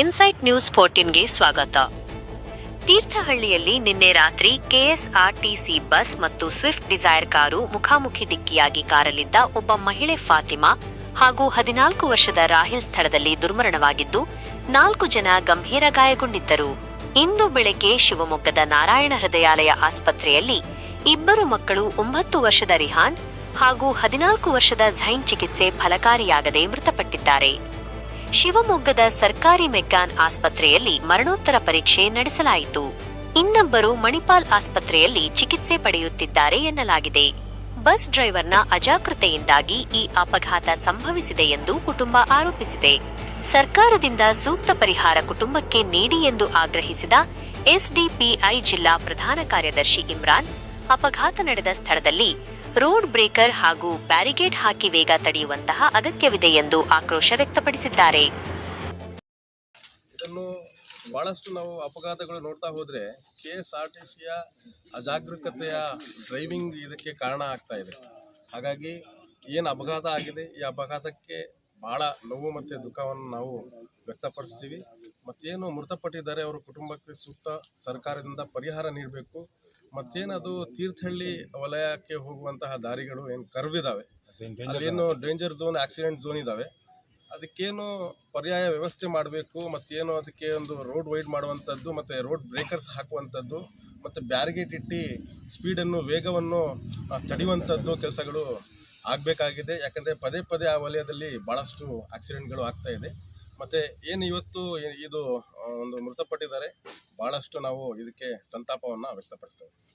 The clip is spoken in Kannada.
ಇನ್ಸೈಟ್ ನ್ಯೂಸ್ ಫೋರ್ಟೀನ್ಗೆ ಸ್ವಾಗತ. ತೀರ್ಥಹಳ್ಳಿಯಲ್ಲಿ ನಿನ್ನೆ ರಾತ್ರಿ ಕೆಎಸ್ಆರ್ಟಿಸಿ ಬಸ್ ಮತ್ತು ಸ್ವಿಫ್ಟ್ ಡಿಸೈರ್ ಕಾರು ಮುಖಾಮುಖಿ ಡಿಕ್ಕಿಯಾಗಿ ಕಾರಲ್ಲಿದ್ದ ಒಬ್ಬ ಮಹಿಳೆ ಫಾತಿಮಾ ಹಾಗೂ ಹದಿನಾಲ್ಕು ವರ್ಷದ ರಾಹಿಲ್ ಸ್ಥಳದಲ್ಲಿ ದುರ್ಮರಣವಾಗಿದ್ದು, ನಾಲ್ಕು ಜನ ಗಂಭೀರ ಗಾಯಗೊಂಡಿದ್ದರು. ಇಂದು ಬೆಳಗ್ಗೆ ಶಿವಮೊಗ್ಗದ ನಾರಾಯಣ ಹೃದಯಾಲಯ ಆಸ್ಪತ್ರೆಯಲ್ಲಿ ಇಬ್ಬರು ಮಕ್ಕಳು ಒಂಬತ್ತು ವರ್ಷದ ರಿಹಾನ್ ಹಾಗೂ ಹದಿನಾಲ್ಕು ವರ್ಷದ ಝೈನ್ ಚಿಕಿತ್ಸೆ ಫಲಕಾರಿಯಾಗದೆ ಮೃತಪಟ್ಟಿದ್ದಾರೆ. ಶಿವಮೊಗ್ಗದ ಸರ್ಕಾರಿ ಮೆಗ್ಗಾನ್ ಆಸ್ಪತ್ರೆಯಲ್ಲಿ ಮರಣೋತ್ತರ ಪರೀಕ್ಷೆ ನಡೆಸಲಾಯಿತು. ಇನ್ನೊಬ್ಬರು ಮಣಿಪಾಲ್ ಆಸ್ಪತ್ರೆಯಲ್ಲಿ ಚಿಕಿತ್ಸೆ ಪಡೆಯುತ್ತಿದ್ದಾರೆ ಎನ್ನಲಾಗಿದೆ. ಬಸ್ ಡ್ರೈವರ್ನ ಅಜಾಗೃತೆಯಿಂದಾಗಿ ಈ ಅಪಘಾತ ಸಂಭವಿಸಿದೆ ಎಂದು ಕುಟುಂಬ ಆರೋಪಿಸಿದೆ. ಸರ್ಕಾರದಿಂದ ಸೂಕ್ತ ಪರಿಹಾರ ಕುಟುಂಬಕ್ಕೆ ನೀಡಿ ಎಂದು ಆಗ್ರಹಿಸಿದ ಎಸ್ಡಿಪಿಐ ಜಿಲ್ಲಾ ಪ್ರಧಾನ ಕಾರ್ಯದರ್ಶಿ ಇಮ್ರಾನ್, ಅಪಘಾತ ನಡೆದ ಸ್ಥಳದಲ್ಲಿ ರೋಡ್ ಬ್ರೇಕರ್ ಹಾಗೂ ಬ್ಯಾರಿಗೇಡ್ ಹಾಕಿ ವೇಗ ತಡೆಯುವಂತಹ ಅಗತ್ಯವಿದೆ ಎಂದು ಆಕ್ರೋಶ ವ್ಯಕ್ತಪಡಿಸಿದ್ದಾರೆ. ಇದನ್ನು ಬಹಳಷ್ಟು ನಾವು ಅಪಘಾತಗಳು ನೋಡ್ತಾ ಹೋದರೆ ಕೆ ಎಸ್ ಆರ್ ಟಿ ಸಿಯ ಅಜಾಗರೂಕತೆಯ ಡ್ರೈವಿಂಗ್ ಇದಕ್ಕೆ ಕಾರಣ ಆಗ್ತಾ ಇದೆ. ಹಾಗಾಗಿ ಏನು ಅಪಘಾತ ಆಗಿದೆ, ಈ ಅಪಘಾತಕ್ಕೆ ಭಾಳ ನೋವು ಮತ್ತು ದುಃಖವನ್ನು ನಾವು ವ್ಯಕ್ತಪಡಿಸ್ತೀವಿ. ಮತ್ತೇನು ಮೃತಪಟ್ಟಿದ್ದಾರೆ, ಅವರ ಕುಟುಂಬಕ್ಕೆ ಸೂಕ್ತ ಸರ್ಕಾರದಿಂದ ಪರಿಹಾರ ನೀಡಬೇಕು. ಮತ್ತೇನದು ತೀರ್ಥಹಳ್ಳಿ ವಲಯಕ್ಕೆ ಹೋಗುವಂತಹ ದಾರಿಗಳು ಏನು ಕರ್ವ್ ಇದ್ದಾವೆ ಅಲ್ಲೇನು ಡೇಂಜರ್ ಝೋನ್ ಆಕ್ಸಿಡೆಂಟ್ ಝೋನ್ ಇದ್ದಾವೆ ಅದಕ್ಕೇನು ಪರ್ಯಾಯ ವ್ಯವಸ್ಥೆ ಮಾಡಬೇಕು ಮತ್ತೇನು ಅದಕ್ಕೆ ಒಂದು ರೋಡ್ ವೈಡ್ ಮಾಡುವಂಥದ್ದು ಮತ್ತು ರೋಡ್ ಬ್ರೇಕರ್ಸ್ ಹಾಕುವಂಥದ್ದು ಮತ್ತು ಬ್ಯಾರಿಗೇಟ್ ಇಟ್ಟು ಸ್ಪೀಡನ್ನು ವೇಗವನ್ನು ತಡೆಯುವಂಥದ್ದು ಕೆಲಸಗಳು ಆಗಬೇಕಾಗಿದೆ. ಯಾಕಂದರೆ ಪದೇ ಪದೇ ಆ ವಲಯದಲ್ಲಿ ಭಾಳಷ್ಟು ಆಕ್ಸಿಡೆಂಟ್ಗಳು ಆಗ್ತಾ ಇದೆ. ಮತ್ತು ಏನು ಇವತ್ತು ಇದು ಒಂದು ಮೃತಪಟ್ಟಿದ್ದಾರೆ ಭಾಳಷ್ಟು ನಾವು ಇದಕ್ಕೆ ಸಂತಾಪವನ್ನು ವ್ಯಕ್ತಪಡಿಸ್ತೇವೆ.